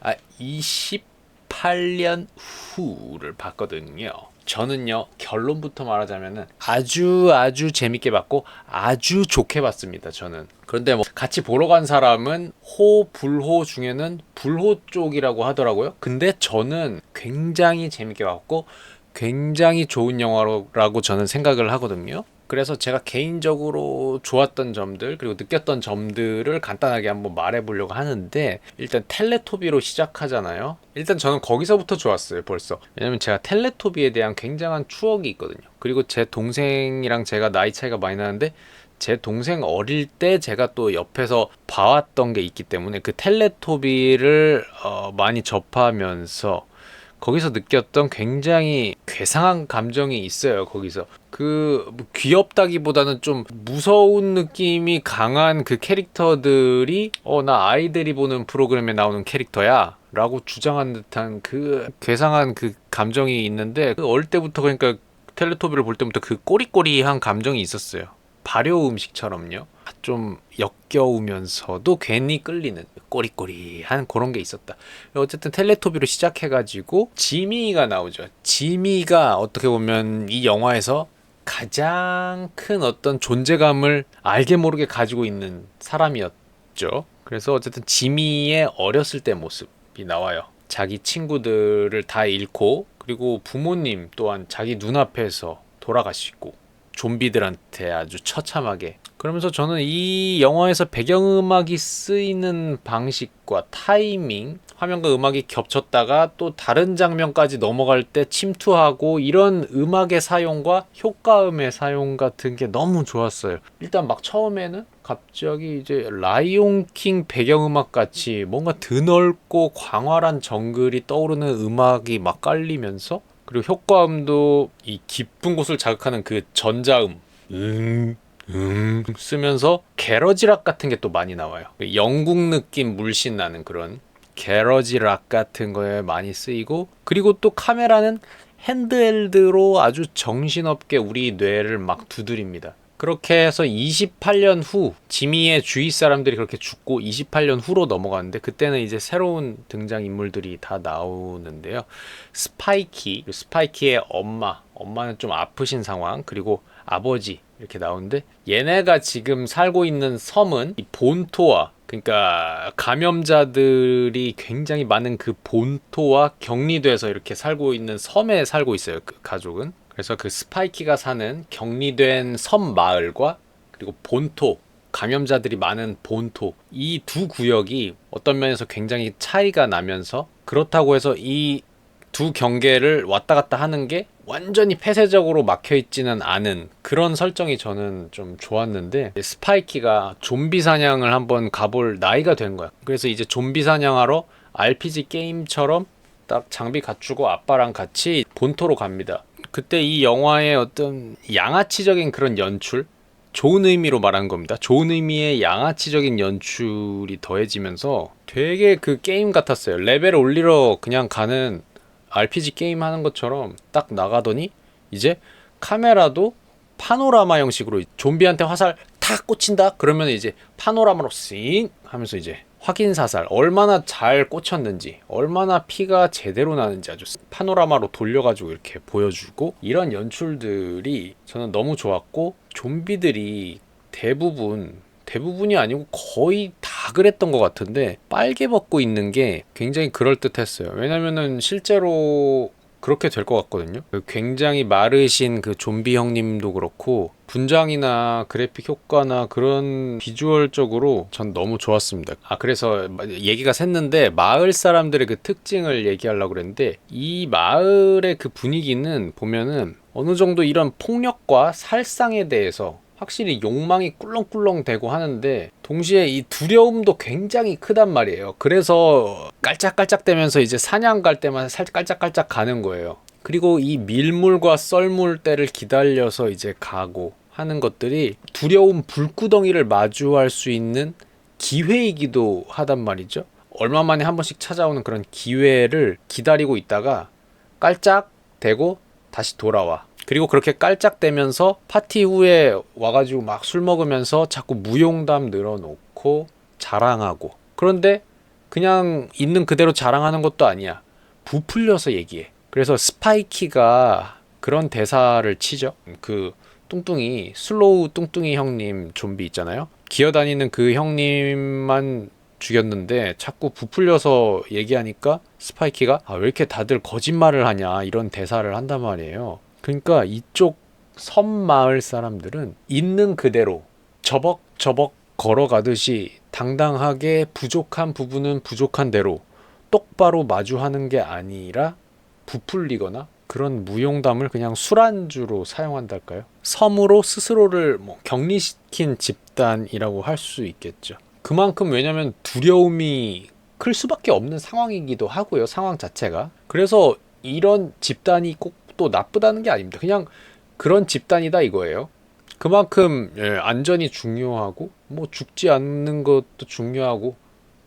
아, 28년 후를 봤거든요. 저는요, 결론부터 말하자면은 아주 아주 재밌게 봤고 아주 좋게 봤습니다, 저는. 그런데 뭐 같이 보러 간 사람은 호, 불호 중에는 불호 쪽이라고 하더라고요. 근데 저는 굉장히 재밌게 봤고 굉장히 좋은 영화라고 저는 생각을 하거든요. 그래서 제가 개인적으로 좋았던 점들 그리고 느꼈던 점들을 간단하게 한번 말해보려고 하는데 일단 텔레토비로 시작하잖아요. 일단 저는 거기서부터 좋았어요 벌써. 왜냐면 제가 텔레토비에 대한 굉장한 추억이 있거든요. 그리고 제 동생이랑 제가 나이 차이가 많이 나는데 제 동생 어릴 때 제가 또 옆에서 봐왔던 게 있기 때문에 그 텔레토비를 어, 많이 접하면서 거기서 느꼈던 굉장히 괴상한 감정이 있어요. 거기서 그뭐 귀엽다기보다는 좀 무서운 느낌이 강한 그 캐릭터들이 어 나 아이들이 보는 프로그램에 나오는 캐릭터야. 라고 주장한 듯한 그 괴상한 그 감정이 있는데 그 어릴 때부터 그러니까 텔레토비를 볼 때부터 그 꼬리꼬리한 감정이 있었어요. 발효 음식처럼요. 좀 역겨우면서도 괜히 끌리는 꼬리꼬리한 그런 게 있었다. 어쨌든 텔레토비로 시작해가지고 지미가 나오죠. 지미가 어떻게 보면 이 영화에서 가장 큰 어떤 존재감을 알게 모르게 가지고 있는 사람이었죠. 그래서 어쨌든 지미의 어렸을 때 모습이 나와요. 자기 친구들을 다 잃고 그리고 부모님 또한 자기 눈앞에서 돌아가시고 좀비들한테 아주 처참하게 그러면서 저는 이 영화에서 배경음악이 쓰이는 방식과 타이밍 화면과 음악이 겹쳤다가 또 다른 장면까지 넘어갈 때 침투하고 이런 음악의 사용과 효과음의 사용 같은 게 너무 좋았어요. 일단 막 처음에는 갑자기 이제 라이온킹 배경음악 같이 뭔가 드넓고 광활한 정글이 떠오르는 음악이 막 깔리면서 그리고 효과음도 이 깊은 곳을 자극하는 그 전자음 음, 음 쓰면서 게러지락 같은 게 또 많이 나와요. 영국 느낌 물씬 나는 그런 게러지 락 같은 거에 많이 쓰이고 그리고 또 카메라는 핸드헬드로 아주 정신없게 우리 뇌를 막 두드립니다. 그렇게 해서 28년 후 지미의 주위 사람들이 그렇게 죽고 28년 후로 넘어가는데 그때는 이제 새로운 등장 인물들이 다 나오는데요. 스파이키, 스파이키의 엄마, 엄마는 좀 아프신 상황, 그리고 아버지 이렇게 나오는데 얘네가 지금 살고 있는 섬은 이 본토와 그러니까 감염자들이 굉장히 많은 그 본토와 격리돼서 이렇게 살고 있는 섬에 살고 있어요. 그 가족은. 그래서 그 스파이키가 사는 격리된 섬 마을과 그리고 본토 감염자들이 많은 본토 이 두 구역이 어떤 면에서 굉장히 차이가 나면서 그렇다고 해서 이 두 경계를 왔다 갔다 하는 게 완전히 폐쇄적으로 막혀 있지는 않은 그런 설정이 저는 좀 좋았는데 스파이키가 좀비 사냥을 한번 가볼 나이가 된 거야. 그래서 이제 좀비 사냥하러 RPG 게임처럼 딱 장비 갖추고 아빠랑 같이 본토로 갑니다. 그때 이 영화의 어떤 양아치적인 그런 연출 좋은 의미로 말한 겁니다. 좋은 의미의 양아치적인 연출이 더해지면서 되게 그 게임 같았어요. 레벨 올리러 그냥 가는 RPG 게임 하는 것처럼 딱 나가더니 이제 카메라도 파노라마 형식으로 좀비한테 화살 탁 꽂힌다? 그러면 이제 파노라마로 씩 하면서 이제 확인 사살 얼마나 잘 꽂혔는지 얼마나 피가 제대로 나는지 아주 파노라마로 돌려가지고 이렇게 보여주고 이런 연출들이 저는 너무 좋았고 좀비들이 대부분 대부분이 아니고 거의 다 그랬던 것 같은데 빨개 벗고 있는 게 굉장히 그럴듯했어요 왜냐면은 실제로 그렇게 될 것 같거든요. 그 굉장히 마르신 그 좀비 형님도 그렇고 분장이나 그래픽 효과나 그런 비주얼적으로 전 너무 좋았습니다. 아 그래서 얘기가 샜는데 마을 사람들의 그 특징을 얘기하려고 그랬는데 이 마을의 그 분위기는 보면은 어느 정도 이런 폭력과 살상에 대해서 확실히 욕망이 꿀렁꿀렁 되고 하는데 동시에 이 두려움도 굉장히 크단 말이에요. 그래서 깔짝깔짝대면서 이제 사냥 갈 때만 살짝 깔짝깔짝 가는 거예요. 그리고 이 밀물과 썰물 때를 기다려서 이제 가고 하는 것들이 두려운 불구덩이를 마주할 수 있는 기회이기도 하단 말이죠. 얼마 만에 한 번씩 찾아오는 그런 기회를 기다리고 있다가 깔짝 대고 다시 돌아와. 그리고 그렇게 깔짝대면서 파티 후에 와가지고 막 술 먹으면서 자꾸 무용담 늘어놓고 자랑하고 그런데 그냥 있는 그대로 자랑하는 것도 아니야. 부풀려서 얘기해. 그래서 스파이키가 그런 대사를 치죠. 그 뚱뚱이 슬로우 뚱뚱이 형님 좀비 있잖아요. 기어다니는 그 형님만 죽였는데 자꾸 부풀려서 얘기하니까 스파이키가 아, 왜 이렇게 다들 거짓말을 하냐 이런 대사를 한단 말이에요. 그러니까 이쪽 섬 마을 사람들은 있는 그대로 저벅저벅 걸어가듯이 당당하게 부족한 부분은 부족한 대로 똑바로 마주하는 게 아니라 부풀리거나 그런 무용담을 그냥 술안주로 사용한달까요? 섬으로 스스로를 뭐 격리시킨 집단이라고 할 수 있겠죠. 그만큼 왜냐면 두려움이 클 수밖에 없는 상황이기도 하고요. 상황 자체가. 그래서 이런 집단이 꼭 또 나쁘다는 게 아닙니다. 그냥 그런 집단이다 이거예요. 그만큼 예, 안전이 중요하고 뭐 죽지 않는 것도 중요하고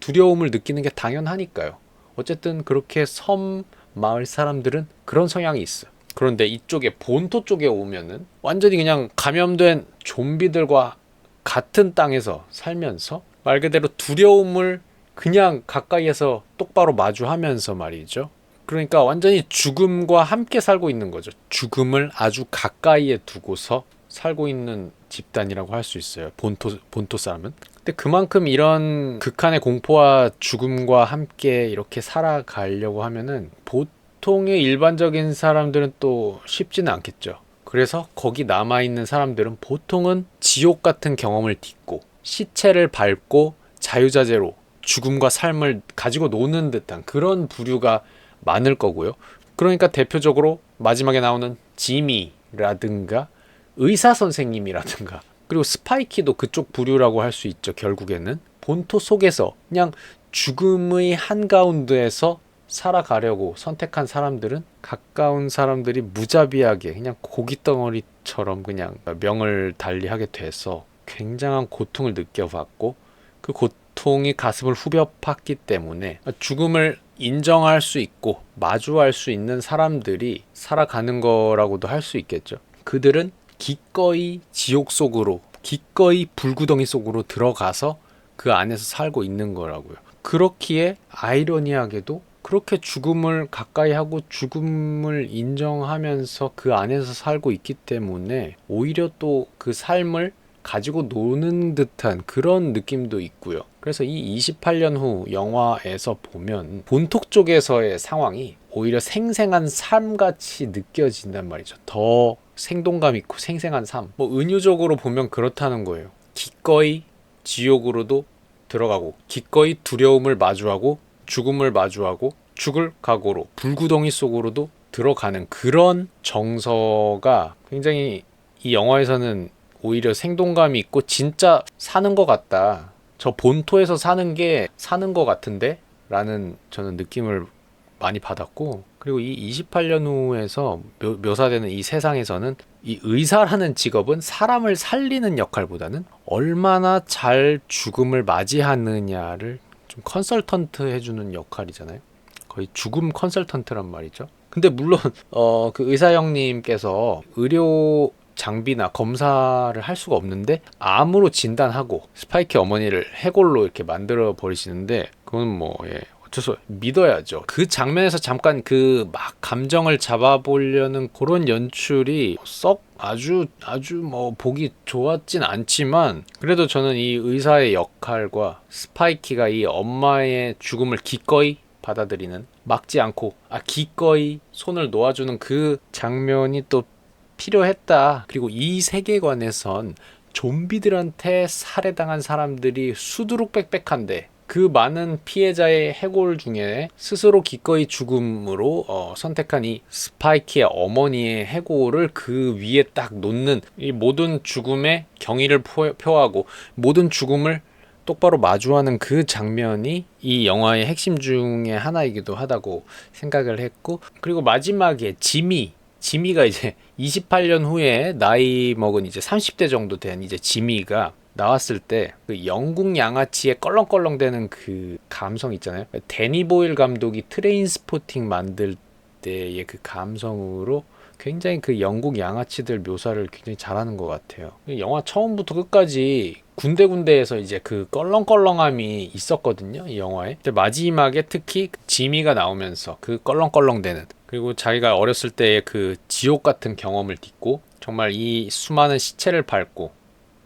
두려움을 느끼는 게 당연하니까요. 어쨌든 그렇게 섬 마을 사람들은 그런 성향이 있어. 그런데 이쪽에 본토 쪽에 오면은 완전히 그냥 감염된 좀비들과 같은 땅에서 살면서 말 그대로 두려움을 그냥 가까이에서 똑바로 마주하면서 말이죠. 그러니까 완전히 죽음과 함께 살고 있는 거죠. 죽음을 아주 가까이에 두고서 살고 있는 집단이라고 할 수 있어요. 본토 본토 사람은. 근데 그만큼 이런 극한의 공포와 죽음과 함께 이렇게 살아가려고 하면은 보통의 일반적인 사람들은 또 쉽지는 않겠죠. 그래서 거기 남아 있는 사람들은 보통은 지옥 같은 경험을 딛고 시체를 밟고 자유자재로 죽음과 삶을 가지고 노는 듯한 그런 부류가 많을 거고요. 그러니까 대표적으로 마지막에 나오는 지미라든가 의사 선생님이라든가 그리고 스파이키도 그쪽 부류라고 할 수 있죠. 결국에는 본토 속에서 그냥 죽음의 한가운데에서 살아가려고 선택한 사람들은 가까운 사람들이 무자비하게 그냥 고깃덩어리처럼 그냥 명을 달리하게 돼서 굉장한 고통을 느껴봤고 그 고통이 가슴을 후벼 팠기 때문에 죽음을 인정할 수 있고 마주할 수 있는 사람들이 살아가는 거라고도 할 수 있겠죠. 그들은 기꺼이 지옥 속으로, 기꺼이 불구덩이 속으로 들어가서 그 안에서 살고 있는 거라고요. 그렇기에 아이러니하게도 그렇게 죽음을 가까이 하고 죽음을 인정하면서 그 안에서 살고 있기 때문에 오히려 또 그 삶을 가지고 노는 듯한 그런 느낌도 있고요. 그래서 이 28년 후 영화에서 보면 본톡 쪽에서의 상황이 오히려 생생한 삶같이 느껴진단 말이죠. 더 생동감 있고 생생한 삶. 뭐 은유적으로 보면 그렇다는 거예요. 기꺼이 지옥으로도 들어가고 기꺼이 두려움을 마주하고 죽음을 마주하고 죽을 각오로 불구덩이 속으로도 들어가는 그런 정서가 굉장히 이 영화에서는 오히려 생동감이 있고 진짜 사는 것 같다. 저 본토에서 사는 게 사는 것 같은데? 라는 저는 느낌을 많이 받았고 그리고 이 28년 후에서 묘, 묘사되는 이 세상에서는 이 의사라는 직업은 사람을 살리는 역할보다는 얼마나 잘 죽음을 맞이하느냐를 좀 컨설턴트 해주는 역할이잖아요. 거의 죽음 컨설턴트란 말이죠. 근데 물론 어 그 의사 형님께서 의료 장비나 검사를 할 수가 없는데 암으로 진단하고 스파이키 어머니를 해골로 이렇게 만들어 버리시는데 그건 뭐 예, 어째서 믿어야죠. 그 장면에서 잠깐 그 막 감정을 잡아보려는 그런 연출이 썩 아주 아주 뭐 보기 좋았진 않지만 그래도 저는 이 의사의 역할과 스파이키가 이 엄마의 죽음을 기꺼이 받아들이는 막지 않고 아 기꺼이 손을 놓아주는 그 장면이 또 필요했다. 그리고 이 세계관에선 좀비들한테 살해당한 사람들이 수두룩 빽빽한데 그 많은 피해자의 해골 중에 스스로 기꺼이 죽음으로 어, 선택한 이 스파이키의 어머니의 해골을 그 위에 딱 놓는 이 모든 죽음의 경의를 표하고 모든 죽음을 똑바로 마주하는 그 장면이 이 영화의 핵심 중의 하나이기도 하다고 생각을 했고 그리고 마지막에 지미 지미가 이제 28년 후에 나이 먹은 이제 30대 정도 된 이제 지미가 나왔을 때 그 영국 양아치의 껄렁껄렁대는 그 감성 있잖아요. 데니 보일 감독이 트레인 스포팅 만들 때의 그 감성으로 굉장히 그 영국 양아치들 묘사를 굉장히 잘하는 것 같아요. 영화 처음부터 끝까지 군데군데에서 이제 그 껄렁껄렁함이 있었거든요 이 영화에 근데 마지막에 특히 지미가 나오면서 그 껄렁껄렁대는 그리고 자기가 어렸을 때의 그 지옥 같은 경험을 딛고 정말 이 수많은 시체를 밟고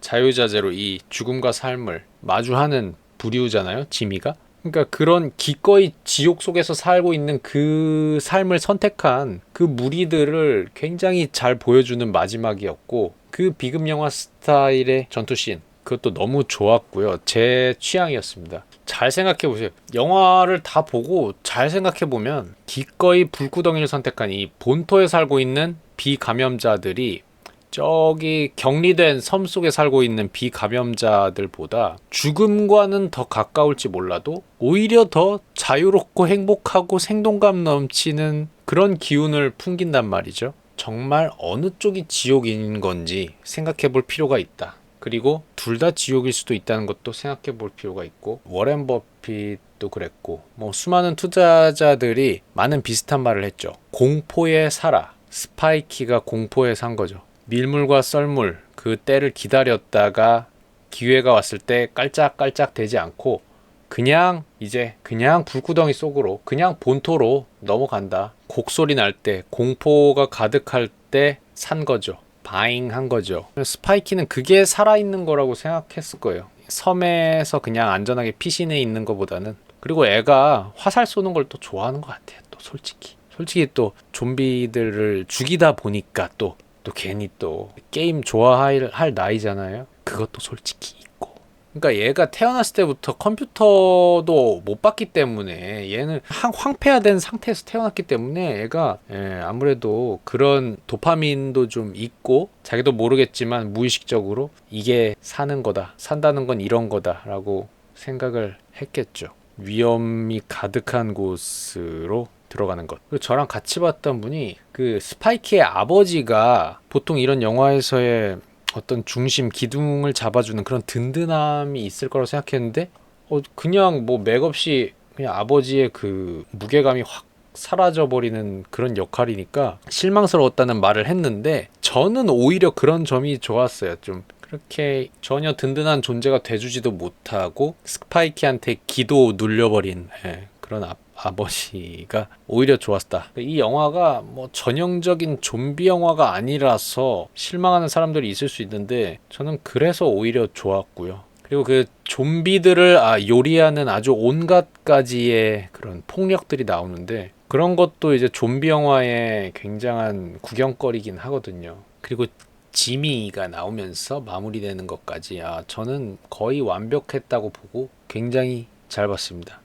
자유자재로 이 죽음과 삶을 마주하는 부류잖아요 지미가. 그러니까 그런 기꺼이 지옥 속에서 살고 있는 그 삶을 선택한 그 무리들을 굉장히 잘 보여주는 마지막이었고 그 비급 영화 스타일의 전투씬 그것도 너무 좋았고요. 제 취향이었습니다 잘 생각해 보세요 영화를 다 보고 잘 생각해 보면 기꺼이 불구덩이를 선택한 이 본토에 살고 있는 비감염자들이 저기 격리된 섬 속에 살고 있는 비감염자들보다 죽음과는 더 가까울지 몰라도 오히려 더 자유롭고 행복하고 생동감 넘치는 그런 기운을 풍긴단 말이죠. 정말 어느 쪽이 지옥인 건지 생각해 볼 필요가 있다. 그리고 둘 다 지옥일 수도 있다는 것도 생각해 볼 필요가 있고 워렌 버핏도 그랬고 뭐 수많은 투자자들이 많은 비슷한 말을 했죠. 공포에 살아. 스파이키가 공포에 산 거죠. 밀물과 썰물 그 때를 기다렸다가 기회가 왔을 때 깔짝깔짝 되지 않고 그냥 이제 그냥 불구덩이 속으로 그냥 본토로 넘어간다. 곡소리 날 때 공포가 가득할 때 산 거죠. 바잉 한 거죠. 스파이키는 그게 살아있는 거라고 생각했을 거예요. 섬에서 그냥 안전하게 피신해 있는 것보다는 그리고 애가 화살 쏘는 걸 또 좋아하는 것 같아요. 또 솔직히 솔직히 또 좀비들을 죽이다 보니까 또 또 괜히 또 게임 좋아할 할 나이잖아요. 그것도 솔직히. 그러니까 얘가 태어났을 때부터 컴퓨터도 못 봤기 때문에 얘는 항 황폐화된 상태에서 태어났기 때문에 얘가 예, 아무래도 그런 도파민도 좀 있고 자기도 모르겠지만 무의식적으로 이게 사는 거다 산다는 건 이런 거다라고 생각을 했겠죠 위험이 가득한 곳으로 들어가는 것. 그리고 저랑 같이 봤던 분이 그 스파이키의 아버지가 보통 이런 영화에서의 어떤 중심 기둥을 잡아주는 그런 든든함이 있을 거라고 생각했는데 어 그냥 뭐 맥없이 그냥 아버지의 그 무게감이 확 사라져 버리는 그런 역할이니까 실망스러웠다는 말을 했는데 저는 오히려 그런 점이 좋았어요. 좀 그렇게 전혀 든든한 존재가 돼주지도 못하고 스파이키한테 기도 눌려버린 예, 그런 아, 아버지가 오히려 좋았다. 이 영화가 뭐 전형적인 좀비 영화가 아니라서 실망하는 사람들이 있을 수 있는데 저는 그래서 오히려 좋았고요. 그리고 그 좀비들을 아, 요리하는 아주 온갖 가지의 그런 폭력들이 나오는데 그런 것도 이제 좀비 영화의 굉장한 구경거리긴 하거든요. 그리고 지미가 나오면서 마무리되는 것까지 아 저는 거의 완벽했다고 보고 굉장히 잘 봤습니다.